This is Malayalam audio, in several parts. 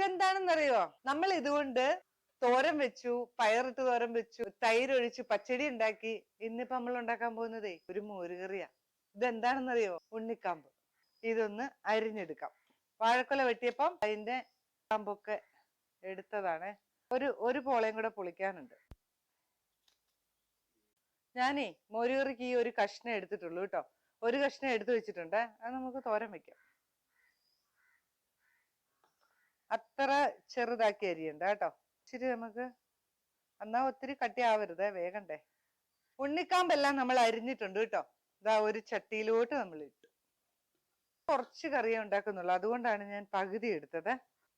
ഇതെന്താണെന്നറിയോ? നമ്മൾ ഇതുകൊണ്ട് തോരൻ വെച്ചു പയറിട്ട് തോരൻ വെച്ചു തൈര് ഒഴിച്ച് പച്ചടി ഉണ്ടാക്കി. ഇന്നിപ്പോ നമ്മൾ ഉണ്ടാക്കാൻ പോകുന്നതേ ഒരു മോരുകറിയാ. ഇതെന്താണെന്നറിയോ? ഉണ്ണിക്കാമ്പ്. ഇതൊന്ന് അരിഞ്ഞെടുക്കാം. വാഴക്കൊല വെട്ടിയപ്പം അതിന്റെ കാമ്പൊക്കെ എടുത്തതാണ്. ഒരു ഒരു പോളയും കൂടെ പൊളിക്കാനുണ്ട്. ഞാനേ മോരുകറിക്ക് ഈ ഒരു കഷ്ണം എടുത്തിട്ടുള്ളൂ കേട്ടോ. ഒരു കഷ്ണം എടുത്തു വെച്ചിട്ടുണ്ട്. അത് നമുക്ക് തോരൻ വെക്കാം. അത്ര ചെറുതാക്കി അരിയണ്ട കേട്ടോ. ഇച്ചിരി നമുക്ക് എന്നാ ഒത്തിരി കട്ടി കട്ടിയാവരുത് വേഗണ്ടേ. ഉണ്ണിക്കാമ്പെല്ലാം നമ്മൾ അരിഞ്ഞിട്ടുണ്ട് കേട്ടോ. ഇതാ ഒരു ചട്ടിയിലോട്ട് നമ്മൾ ഇട്ടു. കുറച്ച് കറിയേ ഉണ്ടാക്കുന്നുള്ളൂ. അതുകൊണ്ടാണ് ഞാൻ പകുതി എടുത്തത്.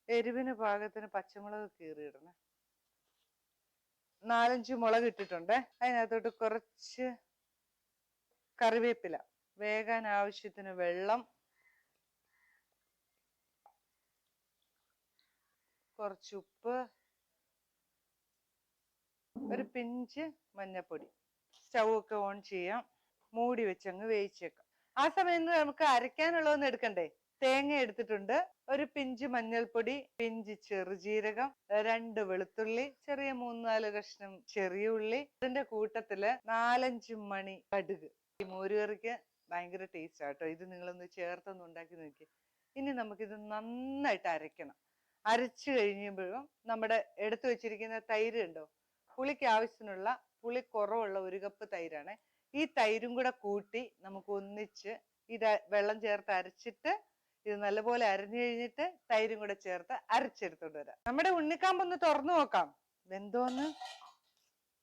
എരിവിന് പാകത്തിന് പച്ചമുളക് കീറിയിടണേ. നാലഞ്ച് മുളക് ഇട്ടിട്ടുണ്ട്. അതിനകത്തോട്ട് കുറച്ച് കറിവേപ്പില. വേകാൻ ആവശ്യത്തിന് വെള്ളം. കുറച്ച് ഉപ്പ് ഒരു പിഞ്ച് മഞ്ഞപ്പൊടി. സ്റ്റൗ ഒക്കെ ഓൺ ചെയ്യാം. മൂടി വെച്ചങ്ങ് വേവിച്ചേക്കാം. ആ സമയത്ത് നമുക്ക് അരയ്ക്കാനുള്ളതൊന്നും എടുക്കണ്ടേ? തേങ്ങ എടുത്തിട്ടുണ്ട്. ഒരു പിഞ്ച് മഞ്ഞൾപ്പൊടി പിഞ്ച് ചെറുജീരകം രണ്ട് വെളുത്തുള്ളി ചെറിയ മൂന്നാൽ കഷ്ണം ചെറിയ ഉള്ളി. അതിന്റെ കൂട്ടത്തിൽ നാലഞ്ച് മണി കടുക്. ഈ മോരുകറിക്ക് ഭയങ്കര ടേസ്റ്റ് ആട്ടോ ഇത് നിങ്ങളൊന്ന് ചേർത്തൊന്ന് ഉണ്ടാക്കി നോക്കി ഇനി നമുക്കിത് നന്നായിട്ട് അരയ്ക്കണം. അരച്ചു കഴിയുമ്പോഴും നമ്മുടെ എടുത്തു വെച്ചിരിക്കുന്ന തൈര് ഉണ്ടോ പുളിക്ക് ആവശ്യത്തിനുള്ള പുളി കുറവുള്ള ഒരു കപ്പ് തൈരാണ്. ഈ തൈരും കൂടെ കൂട്ടി നമുക്ക് ഒന്നിച്ച് ഇത് വെള്ളം ചേർത്ത് അരച്ചിട്ട് ഇത് നല്ലപോലെ അരഞ്ഞു കഴിഞ്ഞിട്ട് തൈരും കൂടെ ചേർത്ത് അരച്ചെടുത്തോണ്ട് വരാം. നമ്മുടെ ഉണ്ണിക്കാമ്പൊന്ന് തുറന്നു നോക്കാം. വെന്തോന്ന്?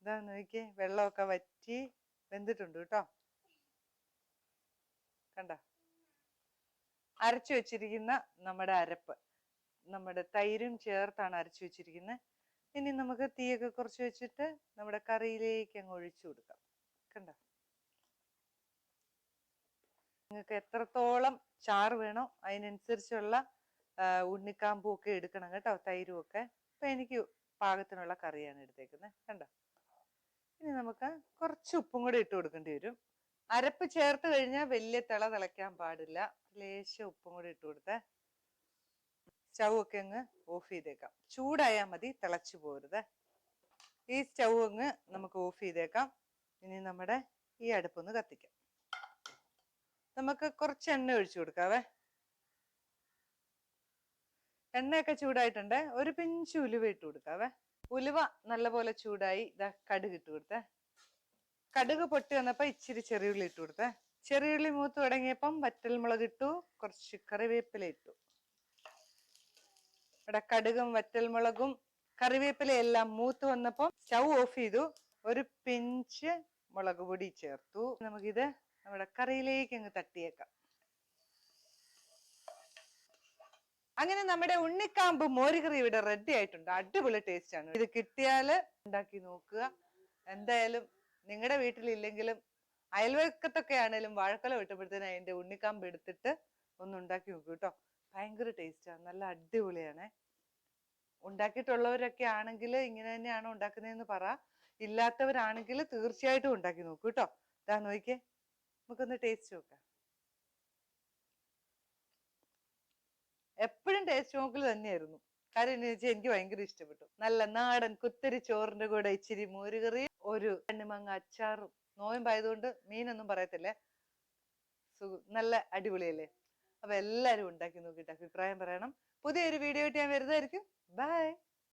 ഇതാ നോക്കിയേ വെള്ളമൊക്കെ വറ്റി വെന്തിട്ടുണ്ട് കേട്ടോ. കണ്ട? അരച്ചു വെച്ചിരിക്കുന്ന നമ്മുടെ അരപ്പ്. നമ്മുടെ തൈരും ചേർത്താണ് അരച്ചു വെച്ചിരിക്കുന്നത് ഇനി നമുക്ക് തീയൊക്കെ കുറച്ച് വെച്ചിട്ട് നമ്മുടെ കറിയിലേക്ക് അങ്ങ് ഒഴിച്ചു കൊടുക്കാം. കണ്ടോ? നിങ്ങൾക്ക് എത്രത്തോളം ചാറ് വേണോ അതിനനുസരിച്ചുള്ള ഉണ്ണിക്കാമ്പും ഒക്കെ എടുക്കണം കേട്ടോ തൈരും ഒക്കെ അപ്പൊ എനിക്ക് പാകത്തിനുള്ള കറിയാണ് എടുത്തേക്കുന്നത്. കണ്ടോ? ഇനി നമുക്ക് കുറച്ച് ഉപ്പും കൂടെ ഇട്ട് കൊടുക്കേണ്ടി വരും. അരപ്പ് ചേർത്ത് കഴിഞ്ഞാൽ വലിയ തിള തിളയ്ക്കാൻ പാടില്ല. ലേശം ഉപ്പും കൂടെ ഇട്ട് കൊടുത്തേ. സ്റ്റൗ ഒക്കെ അങ്ങ് ഓഫ് ചെയ്തേക്കാം ചൂടായാൽ മതി തിളച്ചു പോരുത്. ഈ സ്റ്റൗ അങ്ങ് നമുക്ക് ഓഫ് ചെയ്തേക്കാം ഇനി നമ്മുടെ ഈ അടുപ്പൊന്ന് കത്തിക്കാം. നമുക്ക് കുറച്ച് എണ്ണ ഒഴിച്ചു കൊടുക്കാവേ. എണ്ണയൊക്കെ ചൂടായിട്ടുണ്ട്. ഒരു പിഞ്ച് ഉലുവ ഇട്ട് കൊടുക്കാവേ. ഉലുവ നല്ലപോലെ ചൂടായി ഇതാ കടുക് ഇട്ട് കൊടുത്തേ. കടുക് പൊട്ടി വന്നപ്പോ ഇച്ചിരി ചെറിയുള്ളി ഇട്ട് കൊടുത്തേ. ചെറിയുള്ളി മൂത്ത് തുടങ്ങിയപ്പം വറ്റൽമുളക് ഇട്ടു കുറച്ച് കറിവേപ്പില ഇട്ടു. ഇവിടെ കടുകും വറ്റൽമുളകും കറിവേപ്പില എല്ലാം മൂത്ത് വന്നപ്പോൾ സ്റ്റൗ ഓഫ് ചെയ്തു. ഒരു പിഞ്ച് മുളക് പൊടി ചേർത്തു. നമുക്കിത് നമ്മുടെ കറിയിലേക്ക് അങ്ങ് തട്ടിയേക്കാം. അങ്ങനെ നമ്മുടെ ഉണ്ണിക്കാമ്പ് മോരുകറി ഇവിടെ റെഡി ആയിട്ടുണ്ട്. അടിപൊളി ടേസ്റ്റ് ആണ്. ഇത് കിട്ടിയാൽ ഉണ്ടാക്കി നോക്കുക. എന്തായാലും നിങ്ങളുടെ വീട്ടിലില്ലെങ്കിലും അയൽവക്കത്തൊക്കെ ആണെങ്കിലും വാഴക്കൊല വിട്ടപ്പോഴത്തേനും അതിന്റെ ഉണ്ണിക്കാമ്പ് എടുത്തിട്ട് ഒന്ന് ഉണ്ടാക്കി നോക്കൂ കേട്ടോ. ഭയങ്കര ടേസ്റ്റാണ് നല്ല അടിപൊളിയാണ്. ഉണ്ടാക്കിയിട്ടുള്ളവരൊക്കെ ആണെങ്കിൽ ഇങ്ങനെ തന്നെയാണ് ഉണ്ടാക്കുന്നതെന്ന് പറ. ഇല്ലാത്തവരാണെങ്കിൽ തീർച്ചയായിട്ടും ഉണ്ടാക്കി നോക്കൂ കേട്ടോ. ഇതാ നോക്കിയേ. നമുക്കൊന്ന് ടേസ്റ്റ് നോക്കാം. എപ്പോഴും ടേസ്റ്റ് നോക്കൽ തന്നെയായിരുന്നു. കാര്യം എന്ന് വെച്ചാൽ എനിക്ക് ഭയങ്കര ഇഷ്ടപ്പെട്ടു. നല്ല നാടൻ കുത്തരി ചോറിന്റെ കൂടെ ഇച്ചിരി മോരുകറി ഒരു കണ്ണിമങ്ങ അച്ചാറും. നോയമ്പായതുകൊണ്ട് മീനൊന്നും പറയത്തില്ലേ? നല്ല അടിപൊളിയല്ലേ? അപ്പൊ എല്ലാരും ഉണ്ടാക്കി നോക്കിയിട്ട് അഭിപ്രായം പറയണം. പുതിയൊരു വീഡിയോ ആയിട്ട് ഞാൻ വരുന്നതായിരിക്കും. ബൈ